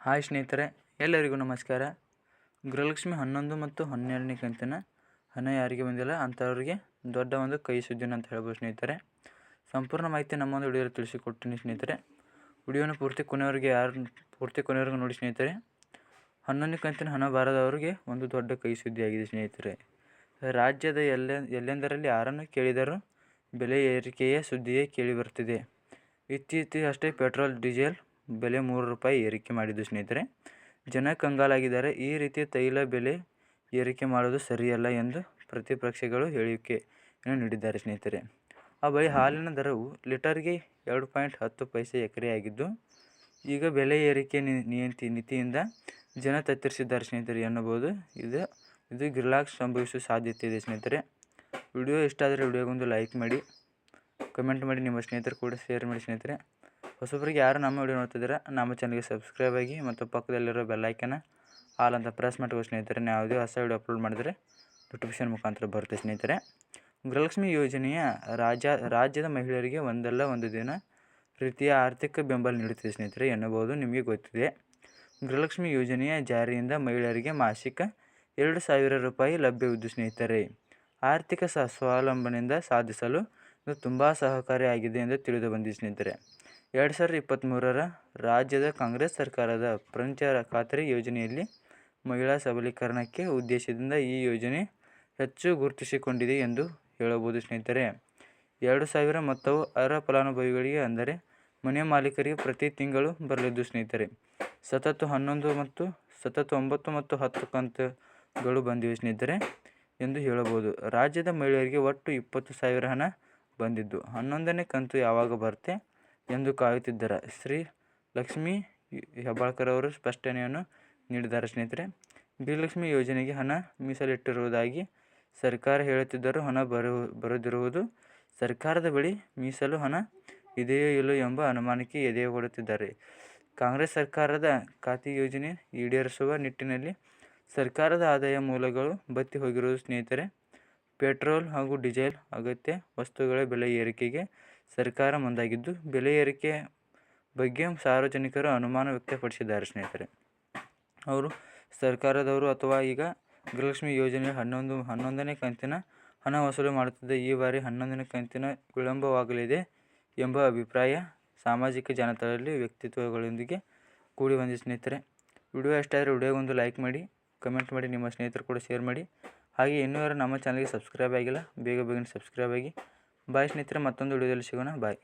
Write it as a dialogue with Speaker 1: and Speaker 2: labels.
Speaker 1: Hi ಸ್ನೇಹಿತರೆ, ಎಲ್ಲರಿಗೂ ನಮಸ್ಕಾರ. ಗೃಹಲಕ್ಷ್ಮಿ ಹನ್ನೊಂದು ಮತ್ತು ಹನ್ನೆರಡನೇ ಕಂತಿನ ಹಣ ಯಾರಿಗೆ ಬಂದಿಲ್ಲ ಅಂಥವ್ರಿಗೆ ದೊಡ್ಡ ಒಂದು ಕೈ ಸುದ್ದಿನ ಅಂತ ಹೇಳ್ಬೋದು ಸ್ನೇಹಿತರೆ. ಸಂಪೂರ್ಣ ಮಾಹಿತಿ ನಮ್ಮ ಒಂದು ವಿಡಿಯೋದಲ್ಲಿ ತಿಳಿಸಿಕೊಡ್ತೀನಿ ಸ್ನೇಹಿತರೆ. ವಿಡಿಯೋನ ಪೂರ್ತಿ ಕೊನೆಯವರೆಗೆ ಯಾರು ಪೂರ್ತಿ ಕೊನೆಯವರೆಗೂ ನೋಡಿ ಸ್ನೇಹಿತರೆ. ಹನ್ನೊಂದನೇ ಕಂತಿನ ಹಣ ಬಾರದವರಿಗೆ ಒಂದು ದೊಡ್ಡ ಕೈ ಸುದ್ದಿಯಾಗಿದೆ ಸ್ನೇಹಿತರೆ. ರಾಜ್ಯದ ಎಲ್ಲ ಎಲ್ಲೆಂದರಲ್ಲಿ ಯಾರನ್ನು ಕೇಳಿದರೂ ಬೆಲೆ ಏರಿಕೆಯ ಸುದ್ದಿಯೇ ಕೇಳಿ ಕೇಳಿಬರುತ್ತಿದೆ ಇತ್ತೀಚೆಗಷ್ಟೇ ಪೆಟ್ರೋಲ್, ಡೀಸೆಲ್ ಬೆಲೆ ಮೂರು ರೂಪಾಯಿ ಏರಿಕೆ ಮಾಡಿದ್ದು ಸ್ನೇಹಿತರೆ. ಜನ ಕಂಗಾಲಾಗಿದ್ದಾರೆ. ಈ ರೀತಿ ತೈಲ ಬೆಲೆ ಏರಿಕೆ ಮಾಡೋದು ಸರಿಯಲ್ಲ ಎಂದು ಪ್ರತಿಪಕ್ಷಗಳು ಹೇಳಿಕೆಯನ್ನು ನೀಡಿದ್ದಾರೆ ಸ್ನೇಹಿತರೆ. ಆ ಬಳಿ ಹಾಲಿನ ದರವು ಲೀಟರ್ಗೆ ಎರಡು ಪಾಯಿಂಟ್ ಹತ್ತು ಪೈಸೆ ಎಕರೆಯಾಗಿದ್ದು ಈಗ ಬೆಲೆ ಏರಿಕೆ ನಿಯಂತ್ರ ನಿಯಂತಿ, ನೀತಿಯಿಂದ ಜನ ತತ್ತರಿಸಿದ್ದಾರೆ ಸ್ನೇಹಿತರೆ ಎನ್ನಬಹುದು. ಇದು ಇದು ಗಿರ್ಲಾಕ್ ಸಂಭವಿಸುವ ಸಾಧ್ಯತೆ ಇದೆ ಸ್ನೇಹಿತರೆ. ವಿಡಿಯೋ ಇಷ್ಟ ಆದರೆ ವಿಡಿಯೋಗೊಂದು ಲೈಕ್ ಮಾಡಿ, ಕಮೆಂಟ್ ಮಾಡಿ ನಿಮ್ಮ ಸ್ನೇಹಿತರು ಕೂಡ ಶೇರ್ ಮಾಡಿ ಸ್ನೇಹಿತರೆ. ಹೊಸಬರಿಗೆ ಯಾರು ನಮ್ಮ ವಿಡಿಯೋ ನೋಡ್ತಿದ್ರೆ ನಮ್ಮ ಚಾನಲ್ಗೆ ಸಬ್ಸ್ಕ್ರೈಬ್ ಆಗಿ ಮತ್ತು ಪಕ್ಕದಲ್ಲಿರೋ ಬೆಲ್ಲೈಕನ ಆಲ್ ಅಂತ ಪ್ರೆಸ್ ಮಾಡ್ಕೋ ಸ್ನೇಹಿತರೆ, ನಾವು ಯಾವುದೇ ಹೊಸ ವಿಡಿಯೋ ಅಪ್ಲೋಡ್ ಮಾಡಿದರೆ ನೋಟಿಫಿಕೇಶನ್ ಮುಖಾಂತರ ಬರುತ್ತೆ ಸ್ನೇಹಿತರೆ. ಗೃಹಲಕ್ಷ್ಮಿ ಯೋಜನೆಯ ರಾಜ್ಯ ರಾಜ್ಯದ ಮಹಿಳೆಯರಿಗೆ ಒಂದಲ್ಲ ಒಂದು ದಿನ ರೀತಿಯ ಆರ್ಥಿಕ ಬೆಂಬಲ ನೀಡುತ್ತಿದೆ ಸ್ನೇಹಿತರೆ ಎನ್ನಬಹುದು, ನಿಮಗೆ ಗೊತ್ತಿದೆ. ಗೃಹಲಕ್ಷ್ಮಿ ಯೋಜನೆಯ ಜಾರಿಯಿಂದ ಮಹಿಳೆಯರಿಗೆ ಮಾಸಿಕ ಎರಡು ಸಾವಿರ ರೂಪಾಯಿ ಲಭ್ಯವಿದ್ದು ಸ್ನೇಹಿತರೆ. ಆರ್ಥಿಕ ಸ್ವಾವಲಂಬನೆಯಿಂದ ಸಾಧಿಸಲು ಇದು ತುಂಬ ಸಹಕಾರಿಯಾಗಿದೆ ಎಂದು ತಿಳಿದು ಬಂದಿದೆ ಸ್ನೇಹಿತರೆ. ಎರಡು ಸಾವಿರದ ಇಪ್ಪತ್ತ್ಮೂರರ ರಾಜ್ಯದ ಕಾಂಗ್ರೆಸ್ ಸರ್ಕಾರದ ಪ್ರಚಾರ ಖಾತರಿ ಯೋಜನೆಯಲ್ಲಿ ಮಹಿಳಾ ಸಬಲೀಕರಣಕ್ಕೆ ಉದ್ದೇಶದಿಂದ ಈ ಯೋಜನೆ ಹೆಚ್ಚು ಗುರುತಿಸಿಕೊಂಡಿದೆ ಎಂದು ಹೇಳಬಹುದು ಸ್ನೇಹಿತರೆ. ಎರಡು ಸಾವಿರ ಮೊತ್ತವು ಅರ್ಹ ಫಲಾನುಭವಿಗಳಿಗೆ ಅಂದರೆ ಮನೆ ಮಾಲೀಕರಿಗೆ ಪ್ರತಿ ತಿಂಗಳು ಬರಲಿದ್ದು ಸ್ನೇಹಿತರೆ. ಸತತ ಹನ್ನೊಂದು ಮತ್ತು ಸತತ ಒಂಬತ್ತು ಮತ್ತು ಹತ್ತು ಕಂತುಗಳು ಬಂದಿವೆ ಸ್ನೇಹಿತರೆ ಎಂದು ಹೇಳಬಹುದು. ರಾಜ್ಯದ ಮಹಿಳೆಯರಿಗೆ ಒಟ್ಟು ಇಪ್ಪತ್ತು ಸಾವಿರ ಹಣ ಬಂದಿದ್ದು. ಹನ್ನೊಂದನೇ ಕಂತು ಯಾವಾಗ ಬರುತ್ತೆ? ಎಂದು ಕಾಯುತ್ತಿದ್ದಾರೆ. ಶ್ರೀ ಲಕ್ಷ್ಮಿ ಹೆಬ್ಬಾಳ್ಕರ್ ಅವರು ಸ್ಪಷ್ಟನೆಯನ್ನು ನೀಡಿದ್ದಾರೆ. ಸ್ನೇಹಿತರೆ ಗೃಹಲಕ್ಷ್ಮಿ ಯೋಜನೆಗೆ ಹಣ ಮೀಸಲಿಟ್ಟಿರುವುದಾಗಿ ಸರ್ಕಾರ ಹೇಳುತ್ತಿದ್ದರೂ ಹಣ ಬರು ಬರದಿರುವುದು ಸರ್ಕಾರದ ಬಳಿ ಮೀಸಲು ಹಣ ಇದೆಯೋ ಇಲ್ಲೋ ಎಂಬ ಅನುಮಾನಕ್ಕೆ ಎದೆ ಕೊಡುತ್ತಿದ್ದಾರೆ ಕಾಂಗ್ರೆಸ್ ಸರ್ಕಾರದ ಖಾತೆ ಯೋಜನೆ ಈಡೇರಿಸುವ ನಿಟ್ಟಿನಲ್ಲಿ ಸರ್ಕಾರದ ಆದಾಯ ಮೂಲಗಳು ಬತ್ತಿ ಹೋಗಿರುವುದು. ಸ್ನೇಹಿತರೆ, ಪೆಟ್ರೋಲ್ ಹಾಗೂ ಡೀಸೆಲ್ ಅಗತ್ಯ ವಸ್ತುಗಳ ಬೆಲೆ ಏರಿಕೆಗೆ ಸರ್ಕಾರ ಮುಂದಾಗಿದ್ದು ಬೆಲೆ ಏರಿಕೆ ಬಗ್ಗೆ ಸಾರ್ವಜನಿಕರು ಅನುಮಾನ ವ್ಯಕ್ತಪಡಿಸಿದ್ದಾರೆ ಸ್ನೇಹಿತರೆ. ಅವರು ಸರ್ಕಾರದವರು ಅಥವಾ ಈಗ ಗೃಹಲಕ್ಷ್ಮಿ ಯೋಜನೆ ಹನ್ನೊಂದು, ಹನ್ನೊಂದನೇ ಕಂತಿನ ಹಣ ವಸೂಲಿ ಮಾಡುತ್ತಿದ್ದ ಈ ಬಾರಿ ಹನ್ನೊಂದನೇ ಕಂತಿನ ವಿಳಂಬವಾಗಲಿದೆ ಎಂಬ ಅಭಿಪ್ರಾಯ ಸಾಮಾಜಿಕ ಜಾಲತಾಣದಲ್ಲಿ ವ್ಯಕ್ತಿತ್ವಗಳೊಂದಿಗೆ ಕೂಡಿ ಬಂದಿದೆ ಸ್ನೇಹಿತರೆ. ವಿಡಿಯೋ ಇಷ್ಟ ಆದರೆ ವಿಡಿಯೋಗೊಂದು ಲೈಕ್ ಮಾಡಿ, ಕಮೆಂಟ್ ಮಾಡಿ, ನಿಮ್ಮ ಸ್ನೇಹಿತರು ಕೂಡ ಶೇರ್ ಮಾಡಿ. ಹಾಗೆ ಇನ್ನೂ ಯಾರು ನಮ್ಮ ಚಾನಲ್ಗೆ ಸಬ್ಸ್ಕ್ರೈಬ್ ಆಗಿಲ್ಲ, ಬೇಗ ಬೇಗನೆ ಸಬ್ಸ್ಕ್ರೈಬ್ ಆಗಿ ಬಾಯ್ ಸ್ನೇಹಿತರೆ ಮತ್ತೊಂದು ವಿಡಿಯೋದಲ್ಲಿ ಸಿಗೋಣ ಬಾಯ್